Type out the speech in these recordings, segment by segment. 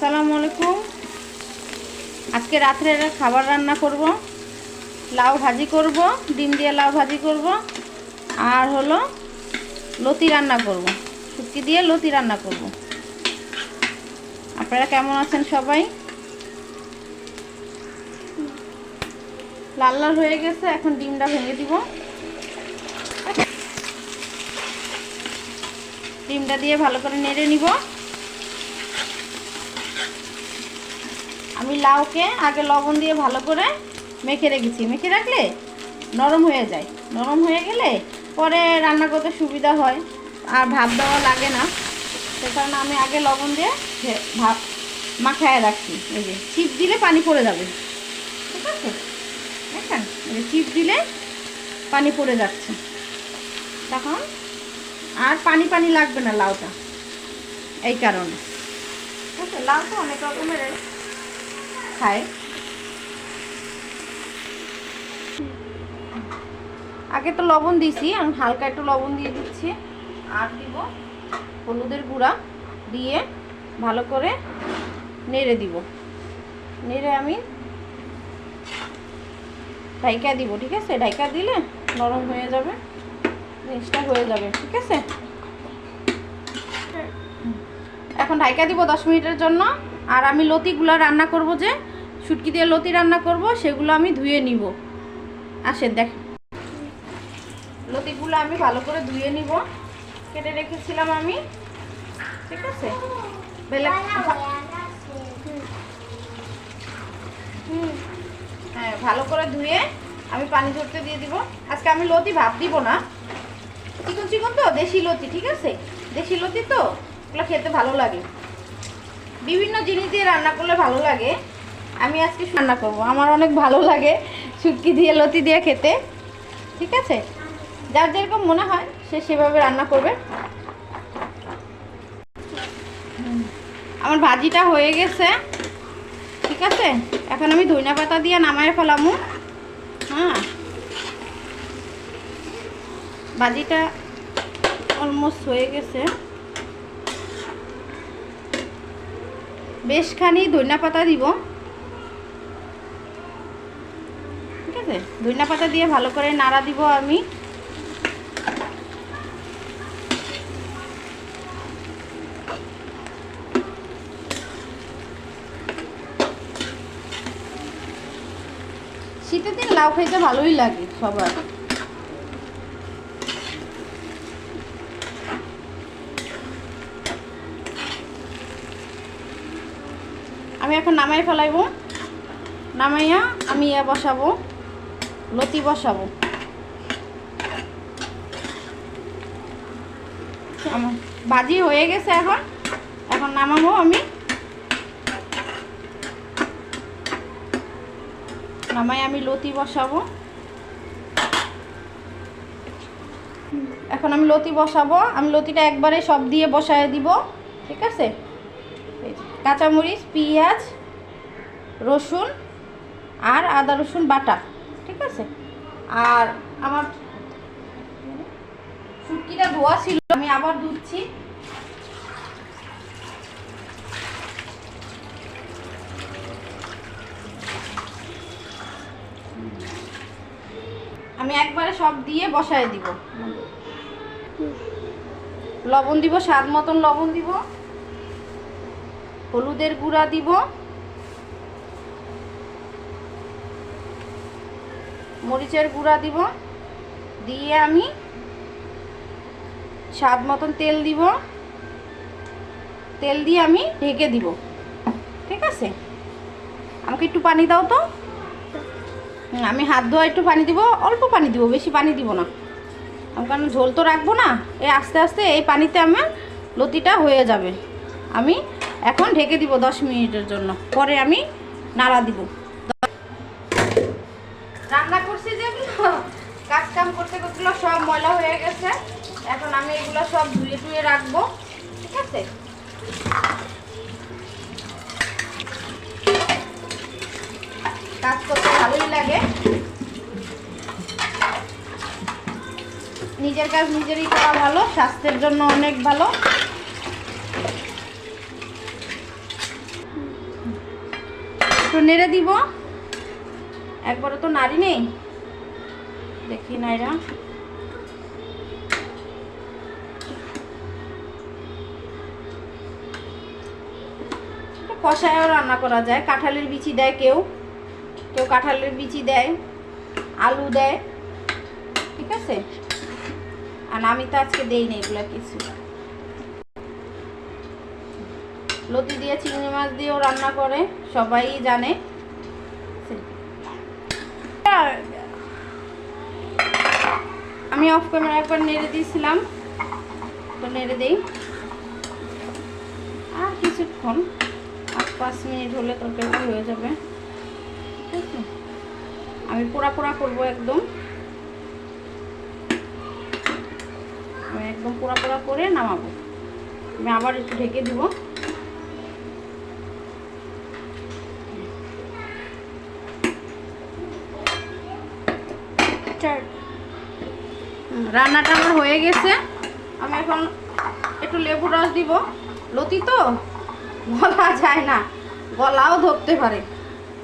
আসসালামু আলাইকুম। আজকে রাত্রে খাবার রান্না করব। লাউ ভাজি করব, ডিম দিয়ে লাউ ভাজি করব, আর হলো লতি রান্না করব। শুটকি দিয়ে লতি রান্না করব। আপনারা কেমন আছেন সবাই? লাল লাল হয়ে গেছে, এখন ডিমটা ভেঙে দিব। ডিমটা দিয়ে ভালো করে নেড়ে নিব। আমি লাউকে আগে লবণ দিয়ে ভালো করে মেখে রেখেছি। মেখে রাখলে নরম হয়ে যায়। নরম হয়ে গেলে পরে রান্না করতে সুবিধা হয়। আর ভাত দেওয়া লাগে না। সে কারণে আমি আগে লবণ দিয়ে ভাত মাখায় রাখছি। এই যে চিপ দিলে পানি পড়ে যাবে। ঠিক আছে? দেখেন, এই চিপ দিলে পানি পড়ে যাচ্ছে। তখন আর পানি পানি লাগবে না লাউটা। এই কারণে। ঠিক আছে? লাউ তো অনেক রকমের খায়। আগে তো লবণ দিছি আমি হালকা একটু লবণ দিয়ে দিচ্ছি। আর দিব হলুদের গুঁড়া দিয়ে ভালো করে নেড়ে দিব। নেড়ে আমি ঢাইকা দিব, ঠিক আছে? ঢাইকা দিলে নরম হয়ে যাবে, জিনিসটা হয়ে যাবে, ঠিক আছে? এখন ঢাইকা দিব দশ মিনিটের জন্য। আর আমি লতিগুলো রান্না করব যে শুটকি দিয়ে লতি রান্না করব, সেগুলো আমি ধুয়ে নিব। আসে, দেখ। লতিগুলো আমি ভালো করে ধুয়ে নিব। কেটে রেখেছিলাম আমি। ঠিক আছে? বেলে হ্যাঁ ভালো করে ধুয়ে আমি পানি ঝরতে দিয়ে দিব। আজকে আমি লতি ভাত দিব না। চিকন চিকন তো, দেশি লতি, ঠিক আছে? দেশি লতি তো ওগুলো খেতে ভালো লাগে। বিভিন্ন জিনিস দিয়ে রান্না করলে ভালো লাগে। আমি আজকে রান্না করব। আমার অনেক ভালো লাগে শুটকি দিয়ে, লতি দিয়ে খেতে। ঠিক আছে? যার যেরকম মনে হয়, সে সেভাবে রান্না করবে। আমার ভাজিটা হয়ে গেছে। ঠিক আছে? এখন আমি ধনিয়া পাতা দিয়ে নামায় ফেলামু। হ্যাঁ? ভাজিটা অলমোস্ট হয়ে গেছে। বেশখানি ধনিয়া পাতা দিব ঠিক আছে? ধনিয়া পাতা দিয়ে ভালো করে নাড়া দিব আমি। শীতের দিন লাউ খাইতে ভালোই লাগে সবার। আমি এখন নামাই ফেলাইব। নামাইয়া আমি ইয়া বসাবো। লতি বসাবো। আমার ভাজি হয়ে গেছে এখন। এখন নামাবো আমি। নামাই আমি লতি বসাবো। এখন আমি লতি বসাবো। আমি লতিটা একবারে সব দিয়ে বসায় দিব। ঠিক আছে? কাঁচামরিচ, পেঁয়াজ, রসুন আর আদা রসুন বাটা। ঠিক আছে? আর আমার শুটকিটা ধোয়া ছিল, আমি আবার ধুচ্ছি। আমি একবারে সব দিয়ে বসায় দিব। লবণ দিব, স্বাদ মতন লবণ দিব। হলুদের গুঁড়া দিব। মরিচের গুঁড়া দিব, দিয়ে আমি স্বাদ মতন তেল দিব। তেল দিয়ে আমি ঢেকে দিব। ঠিক আছে? আমাকে একটু পানি দাও তো। আমি হাত ধোয়া একটু পানি দিব, অল্প পানি দিব, বেশি পানি দিব না। আমি কারণ ঝোল তো রাখব না এই আস্তে আস্তে এই পানিতে আমার লতিটা হয়ে যাবে। আমি এখন ঢেকে দিব দশ মিনিটের জন্য, পরে আমি নাড়া দিব রান্না করছি যেগুলো কাজ কাম করতে করতে সব ময়লা হয়ে গেছে। এখন আমি এগুলো সব ধুয়ে টুয়ে রাখব, ঠিক আছে? কাজ করতে ভালোই লাগে। নিজের কাজ নিজেরই করা ভালো, স্বাস্থ্যের জন্য অনেক ভালো। একটু নেড়ে দিব। একবারে তো নাড়ি নেই। দেখি নাইরা। কষায়ও রান্না করা যায়। কাঁঠালের বিচি দেয় কেউ। কেউ কাঁঠালের বিচি দেয়, আলু দেয়, ঠিক আছে? আর আমি তো আজকে দেই না এগুলো কিছু। লতি দিয়ে চিংড়ি মাছ দিয়েও রান্না করে, সবাই জানে। আমি অফ ক্যামেরা একবার নেড়ে দিয়েছিলাম, তো নেড়ে দিই। আর কিছুক্ষণ। পাঁচ মিনিট হলে তরকারিটা হয়ে যাবে। আমি পোড়া পোড়া করব একদম। আমি একদম পোড়া পোড়া করে নামাবো। আমি আবার একটু ঢেকে দিব। রান্নাটা আমার হয়ে গেছে। আমি এখন একটু লেবু রস দিব। লতি তো? গলা যায় না, গলাও ধরতে পারে।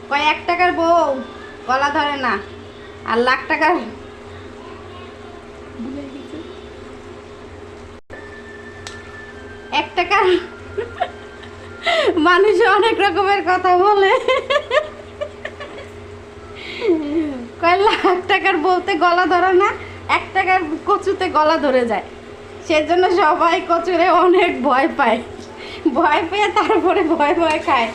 কয়, এক টাকার বউ, গলা ধরে না, আর লাখ টাকার এক টাকার মানুষ অনেক রকমের কথা বলে। কয়, লাখ টাকার বলতে গলা ধরে না, এক টাকার কচুতে গলা ধরে যায়। সেজন্য সবাই কচুরে অনেক ভয় পায়। ভয় পেয়ে তারপরে ভয় ভয় খায়।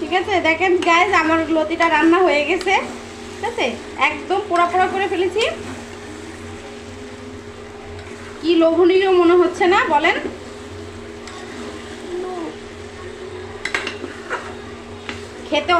ঠিক আছে? দেখেন গাইজ আমার লতিটা রান্না হয়ে গেছে। ঠিক আছে? একদম পোড়া পোড়া করে ফেলেছি। কি লোভনীয় মনে হচ্ছে না? বলেন। খেতে